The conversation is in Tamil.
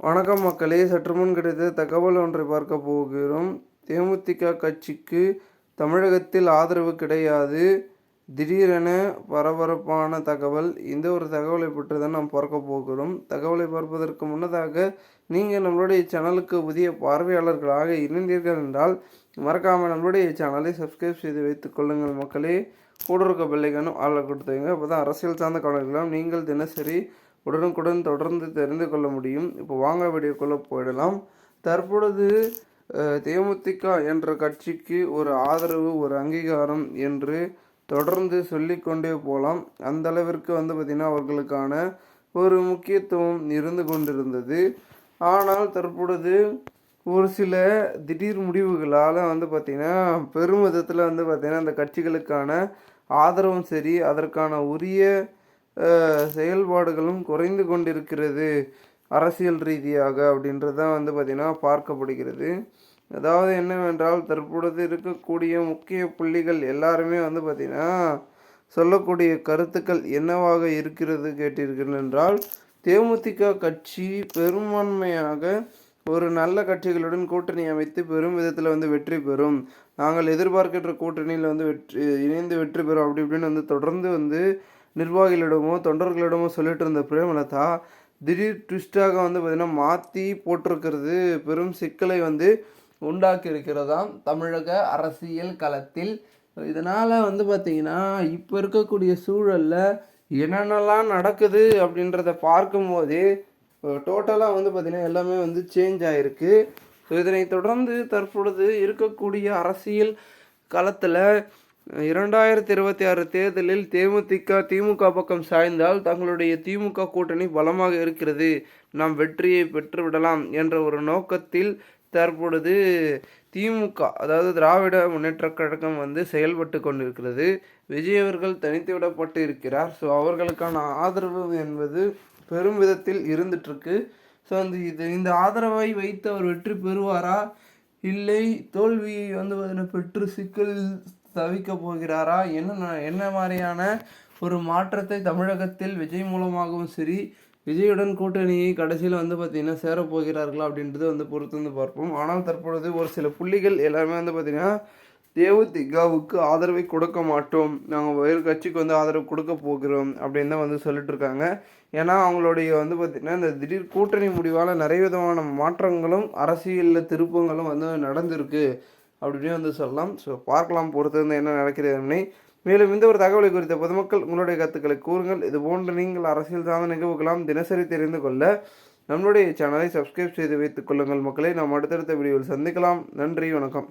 வணக்கம் மக்களே சற்று முன் கிடைத்த தகவல் ஒன்றை பார்க்க போகிறோம். தேமுதிக கட்சிக்கு தமிழகத்தில் ஆதரவு கிடையாது. திடீரென பரபரப்பான தகவல். இந்த ஒரு தகவலை பற்றி தான் நாம் பார்க்க போகிறோம். தகவலை பார்ப்பதற்கு முன்னதாக நீங்கள் நம்மளுடைய சேனலுக்கு புதிய பார்வையாளர்களாக இருந்தீர்கள் என்றால் மறக்காமல் நம்மளுடைய சேனலை சப்ஸ்கிரைப் செய்து வைத்துக் கொள்ளுங்கள் மக்களே. கூட இருக்க பிள்ளைகளும் ஆள கொடுத்துங்க அப்போ தான் அரசியல் சார்ந்த கவலைகளும் நீங்கள் தினசரி உடனுக்குடன் தொடர்ந்து தெரிந்து கொள்ள முடியும். இப்போ வாங்க வீடியோக்குள்ளே போயிடலாம். தற்பொழுது தேமுதிக என்ற கட்சிக்கு ஒரு ஆதரவு ஒரு அங்கீகாரம் என்று தொடர்ந்து சொல்லிக்கொண்டே போகலாம். அந்த அளவிற்கு வந்து பார்த்திங்கன்னா அவர்களுக்கான ஒரு முக்கியத்துவம் இருந்து கொண்டிருந்தது. ஆனால் தற்பொழுது ஒரு சில திடீர் முடிவுகளால் வந்து பார்த்திங்கன்னா பெரும் விதத்தில் வந்து பார்த்திங்கன்னா அந்த கட்சிகளுக்கான ஆதரவும் சரி அதற்கான உரிய செயல்பாடுகளும் குறைந்து கொண்டிருக்கிறது. அரசியல் ரீதியாக அப்படின்றது தான் வந்து பார்த்திங்கன்னா பார்க்கப்படுகிறது. அதாவது என்னவென்றால் தற்பொழுது இருக்கக்கூடிய முக்கிய புள்ளிகள் எல்லாருமே வந்து பார்த்திங்கன்னா சொல்லக்கூடிய கருத்துக்கள் என்னவாக இருக்கிறது கேட்டீர்கள் என்றால் தேமுதிக கட்சி பெரும்பான்மையாக ஒரு நல்ல கட்சிகளுடன் கூட்டணி அமைத்து பெரும் விதத்தில் வந்து வெற்றி பெறும். நாங்கள் எதிர்பார்க்கின்ற கூட்டணியில் வந்து வெற்றி இணைந்து வெற்றி பெறும். அப்படி இப்படின்னு வந்து தொடர்ந்து வந்து நிர்வாகிகளிடமோ தொண்டர்களிடமோ சொல்லிட்டு இருந்த பிரேமலதா திடீர் ட்விஸ்டாக வந்து பார்த்திங்கன்னா மாற்றி போட்டிருக்கிறது பெரும் சிக்கலை வந்து உண்டாக்கி இருக்கிறதாம் தமிழக அரசியல் களத்தில் இதனால் வந்து பார்த்திங்கன்னா இப்போ இருக்கக்கூடிய சூழலில் என்னென்னலாம் நடக்குது அப்படின்றத பார்க்கும்போதே டோட்டலாக வந்து பார்த்திங்கன்னா எல்லாமே வந்து சேஞ்ச் ஆகிருக்கு ஸோ இதனை தொடர்ந்து தற்பொழுது இருக்கக்கூடிய அரசியல் களத்தில் இரண்டாயிரத்தி இருபத்தி ஆறு தேர்தலில் தேமுதிக திமுக பக்கம் சாய்ந்தால் தங்களுடைய திமுக கூட்டணி பலமாக இருக்கிறது. நாம் வெற்றியை பெற்றுவிடலாம் என்ற ஒரு நோக்கத்தில் தற்பொழுது திமுக அதாவது திராவிட முன்னேற்ற கழகம் வந்து செயல்பட்டு கொண்டிருக்கிறது. விஜய் அவர்கள் தனித்து விடப்பட்டு இருக்கிறார் ஸோ அவர்களுக்கான ஆதரவு என்பது பெரும் விதத்தில் இருந்துட்டுருக்கு. ஸோ அந்த இது இந்த ஆதரவை வைத்து அவர் வெற்றி பெறுவாரா? இல்லை தோல்வியை வந்து பெற்று சிக்கல் தவிக்க போகிறாரா என்ன என்ன மாதிரியான ஒரு மாற்றத்தை தமிழகத்தில் விஜய் மூலமாகவும் சரி விஜயுடன் கூட்டணியை கடைசியில் வந்து பார்த்திங்கன்னா சேரப்போகிறார்களா அப்படின்றது வந்து பொறுத்து வந்து பார்ப்போம். ஆனால் தற்பொழுது ஒரு சில புள்ளிகள் எல்லாமே வந்து பார்த்திங்கன்னா தேமுதிகவுக்கு ஆதரவை கொடுக்க மாட்டோம். நாங்கள் வேறு கட்சிக்கு வந்து ஆதரவு கொடுக்க போகிறோம் அப்படின்னு தான் வந்து சொல்லிட்டு இருக்காங்க. ஏன்னா அவங்களுடைய வந்து பார்த்திங்கன்னா இந்த திடீர் கூட்டணி முடிவால் நிறைய விதமான மாற்றங்களும் அரசியலில் திருப்பங்களும் வந்து நடந்திருக்கு. அப்படின்னு வந்து சொல்லலாம். ஸோ பார்க்கலாம் பொறுத்திருந்து என்ன நடக்கிறது மேலும் இந்த ஒரு தகவலை குறித்த பொதுமக்கள் உங்களுடைய கருத்துக்களை கூறுங்கள். இது போன்ற நீங்கள் அரசியல் சார்ந்த நிகழ்வுகளாம் தினசரி தெரிந்து கொள்ள நம்மளுடைய சேனலை சப்ஸ்கிரைப் செய்து வைத்துக் கொள்ளுங்கள் மக்களை. நாம் அடுத்தடுத்த வீடியோவில் சந்திக்கலாம். நன்றி வணக்கம்.